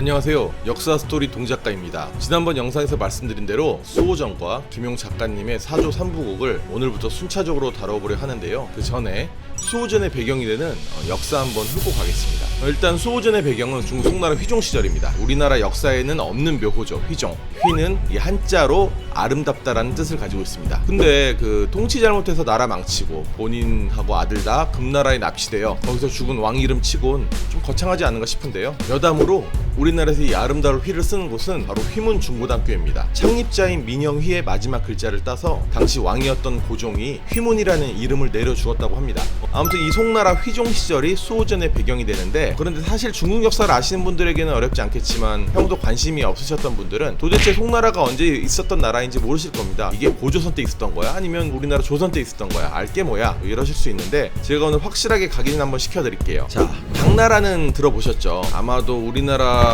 안녕하세요. 역사 스토리 동작가입니다. 지난번 영상에서 말씀드린 대로 수호전과 김용 작가님의 사조 3부곡을 오늘부터 순차적으로 다뤄보려 하는데요. 그 전에 수호전의 배경이 되는 어, 역사 한번 훑고 가겠습니다. 어, 일단 수호전의 배경은 중국 송나라 휘종 시절입니다. 우리나라 역사에는 없는 묘호죠. 휘종. 휘는 이 한자로 아름답다라는 뜻을 가지고 있습니다. 근데 그 통치 잘못해서 나라 망치고 본인하고 아들 다 금나라에 납치되어 거기서 죽은 왕 이름 치곤 좀 거창하지 않은가 싶은데요. 여담으로 우리나라에서 이 아름다운 휘를 쓰는 곳은 바로 휘문 중고등학교입니다. 창립자인 민영휘의 마지막 글자를 따서 당시 왕이었던 고종이 휘문이라는 이름을 내려주었다고 합니다. 아무튼 이 송나라 휘종 시절이 수호전의 배경이 되는데 그런데 사실 중국 역사를 아시는 분들에게는 어렵지 않겠지만 평소 관심이 없으셨던 분들은 도대체 송나라가 언제 있었던 나라인지 모르실 겁니다. 이게 고조선 때 있었던 거야? 아니면 우리나라 조선 때 있었던 거야? 알게 뭐야? 뭐 이러실 수 있는데 제가 오늘 확실하게 각인 한번 시켜드릴게요. 자, 당나라는 들어보셨죠? 아마도 우리나라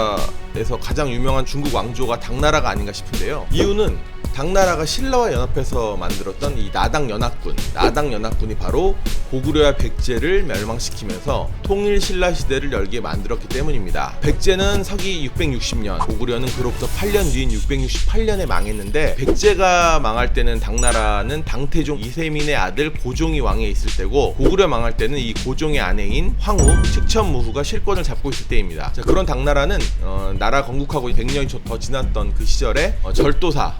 에서 가장 유명한 중국 왕조가 당나라가 아닌가 싶은데요. 이유는 당나라가 신라와 연합해서 만들었던 이 나당 연합군, 나당 연합군이 바로 고구려와 백제를 멸망시키면서 통일 신라 시대를 열게 만들었기 때문입니다. 백제는 서기 660년, 고구려는 그로부터 8년 뒤인 668년에 망했는데 백제가 망할 때는 당나라는 당태종 이세민의 아들 고종이 왕에 있을 때고 고구려 망할 때는 이 고종의 아내인 황후, 측천무후가 실권을 잡고 있을 때입니다. 자, 그런 당나라는 어, 나라 건국하고 100년이 더 지났던 그 시절에 어, 절도사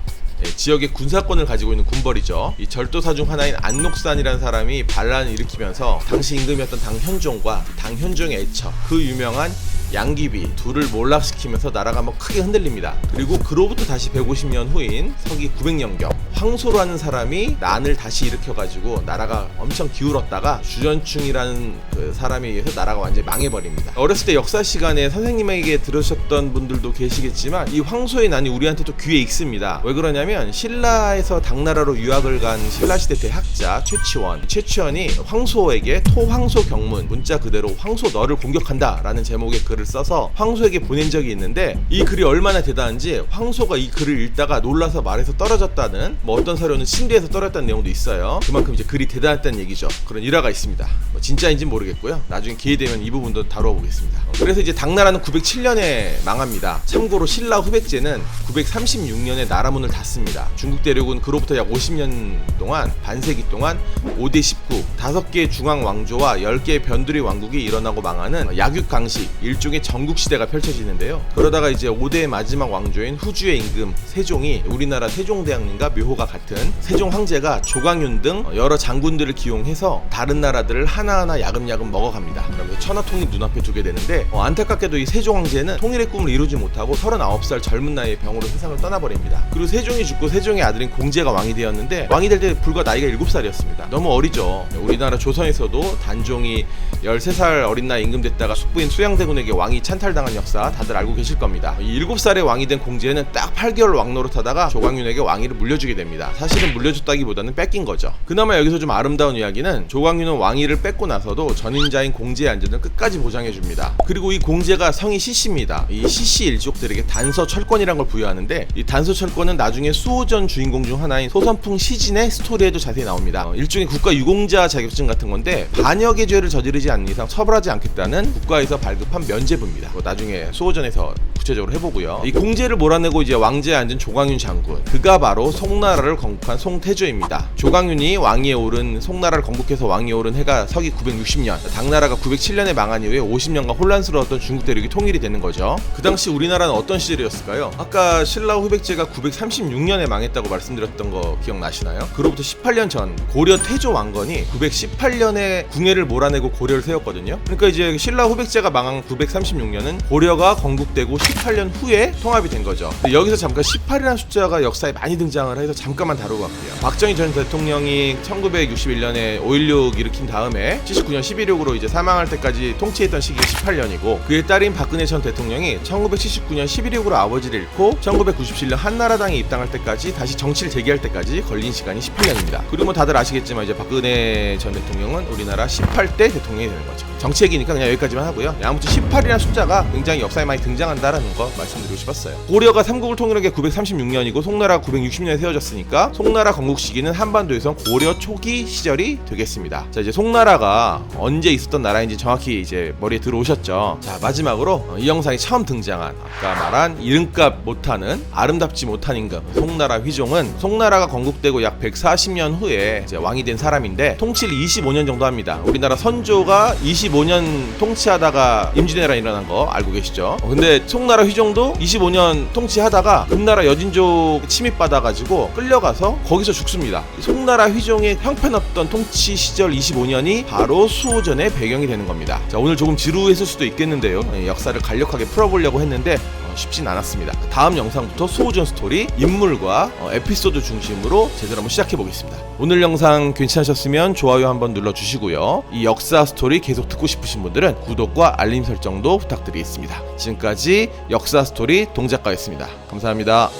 예, 지역의 군사권을 가지고 있는 군벌이죠. 이 절도사 중 하나인 안록산이라는 사람이 반란을 일으키면서 당시 임금이었던 당현종과 당현종의 애처, 그 유명한 양귀비 둘을 몰락시키면서 나라가 뭐 크게 흔들립니다. 그리고 그로부터 다시 150년 후인 서기 900년경 황소라는 사람이 난을 다시 일으켜가지고 나라가 엄청 기울었다가 주전충이라는 그 사람에 의해서 나라가 완전히 망해버립니다. 어렸을 때 역사 시간에 선생님에게 들으셨던 분들도 계시겠지만 이 황소의 난이 우리한테도 귀에 익습니다. 왜 그러냐면 신라에서 당나라로 유학을 간 신라시대 대학자 최치원 최치원이 황소에게 토황소 경문 문자 그대로 황소 너를 공격한다 라는 제목의 글을 써서 황소에게 보낸 적이 있는데 이 글이 얼마나 대단한지 황소가 이 글을 읽다가 놀라서 말에서 떨어졌다는 뭐 어떤 사료는 침대에서 떨어졌다는 내용도 있어요. 그만큼 이제 글이 대단했다는 얘기죠. 그런 일화가 있습니다. 뭐 진짜인지는 모르겠고요. 나중에 기회 되면 이 부분도 다루어 보겠습니다. 그래서 이제 당나라는 907년에 망합니다. 참고로 신라 후백제는 936년에 나라 문을 닫습니다. 중국 대륙은 그로부터 약 50년 동안 반세기 동안 5대 19 5개의 중앙 왕조와 10개의 변두리 왕국이 일어나고 망하는 약육강식 일종의 전국 시대가 펼쳐지는데요. 그러다가 이제 5대의 마지막 왕조인 후주의 임금 세종이 우리나라 세종대왕님과 묘호 가 같은 세종 황제가 조광윤 등 여러 장군들을 기용해서 다른 나라들을 하나하나 야금야금 먹어갑니다. 그러면서 천하 통일 눈앞에 두게 되는데 어, 안타깝게도 이 세종 황제는 통일의 꿈을 이루지 못하고 39살 젊은 나이에 병으로 세상을 떠나버립니다. 그리고 세종이 죽고 세종의 아들인 공제가 왕이 되었는데 왕이 될 때 불과 나이가 7살이었습니다. 너무 어리죠. 우리나라 조선에서도 단종이 13살 어린 나이 임금됐다가 숙부인 수양대군에게 왕이 찬탈당한 역사 다들 알고 계실 겁니다. 이 7살에 왕이 된 공제는 딱 8개월 왕노릇 하다가 조광윤에게 왕위를 물려주게 됩니다. 사실은 물려줬다기보다는 뺏긴 거죠. 그나마 여기서 좀 아름다운 이야기는 조광윤은 왕위를 뺏고 나서도 전임자인 공제의 안전을 끝까지 보장해 줍니다. 그리고 이 공제가 성이 시씨입니다. 이 시씨 일족들에게 단서 철권이란 걸 부여하는데 이 단서 철권은 나중에 수호전 주인공 중 하나인 소선풍 시진의 스토리에도 자세히 나옵니다. 어, 일종의 국가 유공자 자격증 같은 건데 반역의 죄를 저지르지 않는 이상 처벌하지 않겠다는 국가에서 발급한 면제부입니다. 뭐 나중에 수호전에서 구체적으로 해보고요. 이 공제를 몰아내고 이제 왕제에 앉은 조광윤 장군 그가 바로 송나 라를 건국한 송태조입니다. 조광윤이 왕위에 오른 송나라를 건국해서 왕위에 오른 해가 서기 960년 당나라가 907년에 망한 이후에 50년간 혼란스러웠던 중국 대륙이 통일이 되는 거죠. 그 당시 우리나라는 어떤 시절이었을까요? 아까 신라 후백제가 936년에 망했다고 말씀드렸던 거 기억나시나요? 그로부터 18년 전 고려 태조 왕건이 918년에 궁예를 몰아내고 고려를 세웠거든요. 그러니까 이제 신라 후백제가 망한 936년은 고려가 건국되고 18년 후에 통합이 된 거죠. 여기서 잠깐 18이라는 숫자가 역사에 많이 등장을 해서 잠깐만 다루고 갈게요. 박정희 전 대통령이 1961년에 5.16 일으킨 다음에 79년 11.6으로 이제 사망할 때까지 통치했던 시기가 18년이고 그의 딸인 박근혜 전 대통령이 1979년 11.6으로 아버지를 잃고 1997년 한나라당에 입당할 때까지 다시 정치를 재개할 때까지 걸린 시간이 18년입니다. 그리고 뭐 다들 아시겠지만 이제 박근혜 전 대통령은 우리나라 18대 대통령이 되는 거죠. 정치 얘기니까 그냥 여기까지만 하고요. 아무튼 18이라는 숫자가 굉장히 역사에 많이 등장한다는 있다는 거 말씀드리고 싶었어요. 고려가 삼국을 통일한 게 936년이고 송나라 960년에 세워졌으니 까 송나라 건국 시기는 한반도에선 고려 초기 시절이 되겠습니다. 자 이제 송나라가 언제 있었던 나라인지 정확히 이제 머리에 들어오셨죠. 자 마지막으로 어, 이 영상이 처음 등장한 아까 말한 이름값 못하는 아름답지 못한 임금 송나라 휘종은 송나라가 건국되고 약 140년 후에 이제 왕이 된 사람인데 통치를 25년 정도 합니다. 우리나라 선조가 25년 통치하다가 임진왜란 일어난 거 알고 계시죠? 어, 근데 송나라 휘종도 25년 통치하다가 금나라 여진족 침입받아가지고 끌려가서 거기서 죽습니다. 송나라 휘종의 형편없던 통치 시절 25년이 바로 수호전의 배경이 되는 겁니다. 자 오늘 조금 지루했을 수도 있겠는데요. 예, 역사를 간략하게 풀어보려고 했는데 어, 쉽진 않았습니다. 다음 영상부터 수호전 스토리 인물과 어, 에피소드 중심으로 제대로 한번 시작해 보겠습니다. 오늘 영상 괜찮으셨으면 좋아요 한번 눌러주시고요. 이 역사 스토리 계속 듣고 싶으신 분들은 구독과 알림 설정도 부탁드리겠습니다. 지금까지 역사 스토리 동작가였습니다. 감사합니다.